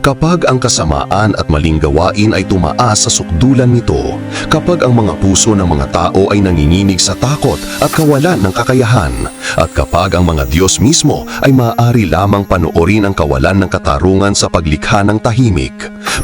Kapag ang kasamaan at maling gawain ay tumaas sa sukdulan nito, kapag ang mga puso ng mga tao ay nanginginig sa takot at kawalan ng kakayahan, at kapag ang mga Diyos mismo ay maaari lamang panoorin ang kawalan ng katarungan sa paglikha ng tahimik,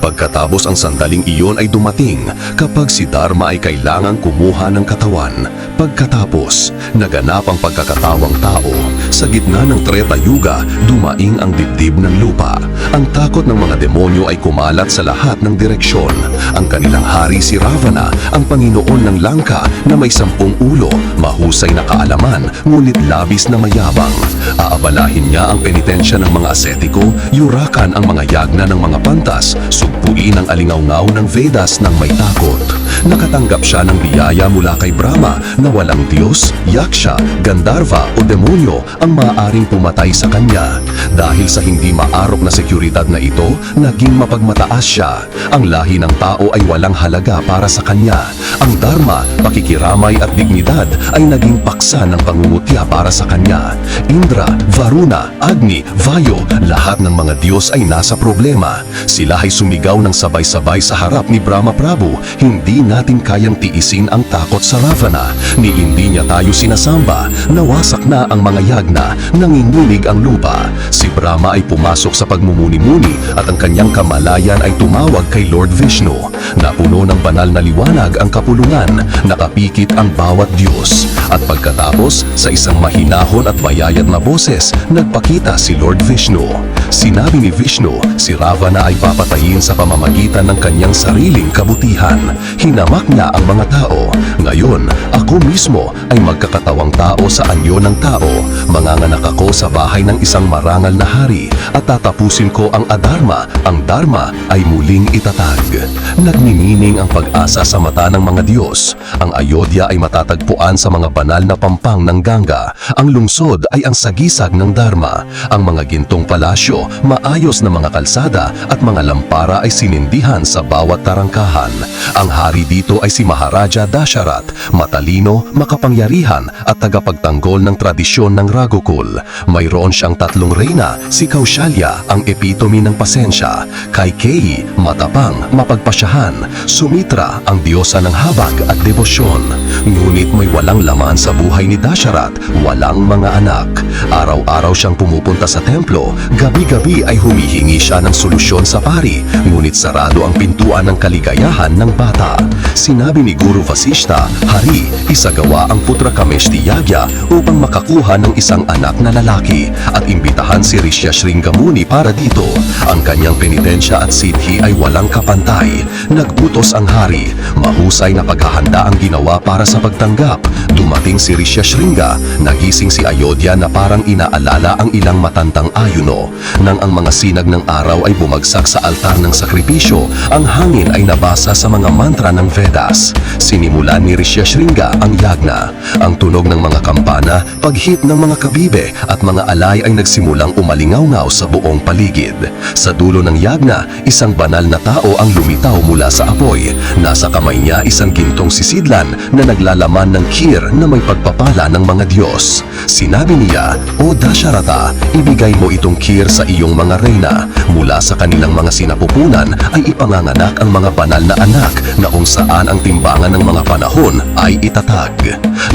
pagkatapos ang sandaling iyon ay dumating kapag si Dharma ay kailangang kumuha ng katawan, pagkatapos naganap ang pagkakatawang tao, sa gitna ng Treta Yuga dumaing ang dibdib ng lupa. Ang takot ng mga demonyo ay kumalat sa lahat ng direksyon. Ang kanilang hari si Ravana, ang Panginoon ng Langka na may sampung ulo, mahusay na kaalaman, ngunit labis na mayabang. Aabalahin niya ang penitensya ng mga asetiko, yurakan ang mga yagna ng mga pantas, sugpuin ang alingawngaw ng Vedas ng may takot. Nakatanggap siya ng biyaya mula kay Brahma na walang Diyos, Yaksha, Gandharva o demonyo ang maaaring pumatay sa kanya. Dahil sa hindi maarok na seguridad na ito, naging mapagmataas siya. Ang lahi ng tao ay walang halaga para sa kanya. Ang Dharma, pakikiramay at dignidad ay naging paksa ng pangungutya para sa kanya. Indra, Varuna, Agni, Vayo, lahat ng mga Diyos ay nasa problema. Sila ay sumigaw ng sabay-sabay sa harap ni Brahma Prabhu. Hindi natin kayang tiisin ang takot sa Ravana. Ni hindi niya tayo sinasamba. Nawasak na ang mga yagna. Nanginginig ang lupa. Si Brahma ay pumasok sa pagmumuni-muni at ang kanyang kamalayan ay tumawag kay Lord Vishnu. Napuno ng banal na liwanag ang kapulungan. Nakapikit ang bawat Diyos. At pagkatapos, sa isang mahinahon at bayayat na boses, nagpakita si Lord Vishnu. Sinabi ni Vishnu, si Ravana ay papatayin sa pamamagitan ng kanyang sariling kabutihan. Hinamak niya ang mga tao. Ngayon, ako mismo ay magkakatawang tao sa anyo ng tao. Manganganak ako sa bahay ng isang marangal na hari at tatapusin ko ang Adharma. Ang Dharma ay muling itatag. Nagmimining ang pag-asa sa mata ng mga Diyos. Ang Ayodhya ay matatagpuan sa mga banal na pampang ng Ganga. Ang lungsod ay ang sagisag ng Dharma. Ang mga gintong palasyo, maayos na mga kalsada at mga lampara ay sinindihan sa bawat tarangkahan. Ang hari dito ay si Maharaja Dasharat, matalino, makapangyarihan at tagapagtanggol ng tradisyon ng Ragokul. Mayroon siyang tatlong reyna, si Kaushalya, ang epitome ng pasensya, Kaikeyi, matapang, mapagpasyahan, Sumitra, ang diyosa ng habag at debosyon. Ngunit may walang laman sa buhay ni Dasharat, walang mga anak. Araw-araw siyang pumupunta sa templo, gabi-gabi ay humihingi siya ng solusyon sa pari, ngunit sarado ang pintuan ng kaligayahan ng bata. Sinabi ni Guru Vasishta, Hari, isagawa ang putra Kameshti Yagya upang makakuha ng isang anak na lalaki at imbitahan si Rishya Shringamuni para dito. Ang kanyang penitensya at siddhi ay walang kapantay. Nagbutos ang hari. Mahusay na paghahanda ang ginawa para sa pagtanggap. Dumating si Rishya Shringa. Nagising si Ayodhya na parang inaalala ang ilang matandang ayuno. Nang ang mga sinag ng araw ay bumagsak sa altar ng sakripisyo, ang hangin ay nabasa sa mga mantra ng Vedas. Sinimulan ni Rishya Shringa ang yagna. Ang tunog ng mga kampana, paghit ng mga kabibe at mga alay ay nagsimulang umalingaw-ngaw sa buong paligid. Sa dulo ng yagna, isang banal na tao ang lumitaw mula sa apoy. Nasa kamay niya isang gintong sisidlan na naglalaman ng kir na may pagpapala ng mga Diyos. Sinabi niya, O Dasharata, ibigay mo itong kir sa iyong mga reyna. Mula sa kanilang mga sinapupunan ay ipanganganak ang mga banal na anak na kung saan ang timbangan ng mga panahon ay itatag.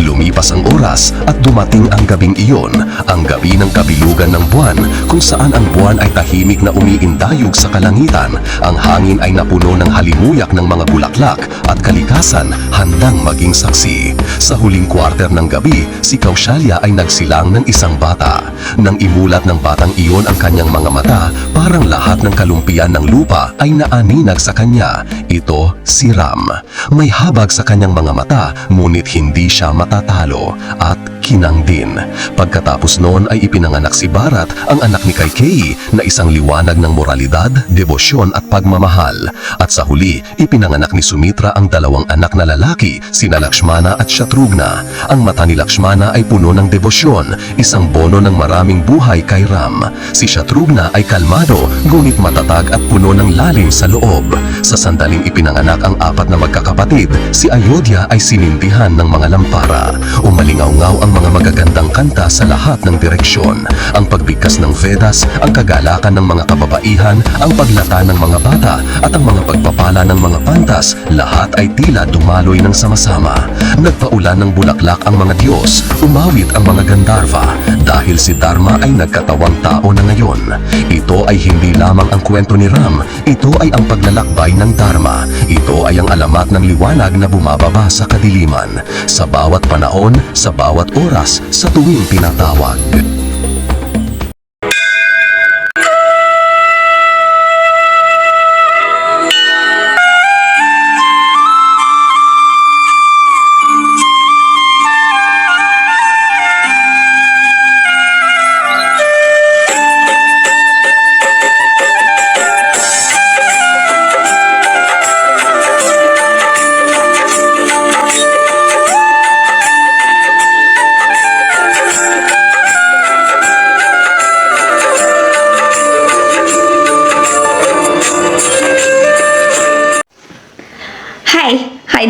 Lumipas ang oras at dumating ang gabing iyon, ang gabi ng kabilugan ng buwan kung saan ang buwan ay tahimik na umiindayog sa kalangitan. Ang hangin ay napuno ng halimuyak ng mga bulaklak at kalikasan handang maging saksi. Sa huling kwarter ng gabi, si Kaushalya ay nagsilang ng isang bata. Nang imulat ng batang iyon ang kanyang mga mata, parang lahat ng kalumpian ng lupa ay naaninag sa kanya. Ito si Ram. May habag sa kanyang mga mata, ngunit hindi siya matatalo at kinang din. Pagkatapos noon ay ipinanganak si Bharat, ang anak ni Kaikeyi, na isang liwanag ng moralidad, debosyon at pagmamahal. At sa huli, ipinanganak ni Sumitra ang dalawang anak na lalaki, sina Lakshmana at Shatrugna. Ang mata ni Lakshmana ay puno ng debosyon, isang ang bono ng maraming buhay kay Ram. Si Shatrugna ay kalmado, ngunit matatag at puno ng lalim sa loob. Sa sandaling ipinanganak ang apat na magkakapatid, si Ayodhya ay sinindihan ng mga lampara. Umalingaw-ngaw ang mga magagandang kanta sa lahat ng direksyon. Ang pagbigkas ng Vedas, ang kagalakan ng mga kababaihan, ang paglata ng mga bata, at ang mga pagpapala ng mga pantas, lahat ay tila dumaloy ng sama-sama. Nagpaulan ng bulaklak ang mga Diyos, umawit ang mga Gandharva, dahil si Dharma ay nagkatawang tao na ngayon. Ito ay hindi lamang ang kwento ni Ram, ito ay ang paglalakbay ng Dharma. Ito ay ang alamat ng liwanag na bumababa sa kadiliman, sa bawat panahon, sa bawat oras, sa tuwing tinatawag.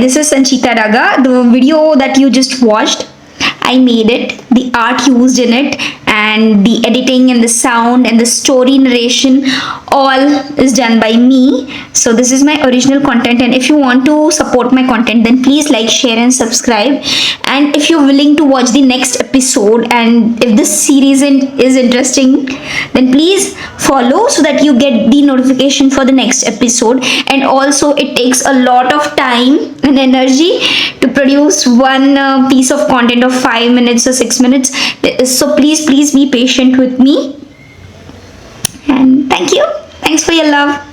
This is Sanchita Raga. The video that you just watched, I made it, the art used in it, and the editing and the sound and the story narration all is done by me. So, this is my original content, and if you want to support my content, then please like, share, and subscribe. And if you're willing to watch the next episode, and if this series is interesting, then please follow so that you get the notification for the next episode and also it takes a lot of time and energy to produce one uh, piece of content of 5 minutes or 6 minutes so please please please be patient with me. And thank you. Thanks for your love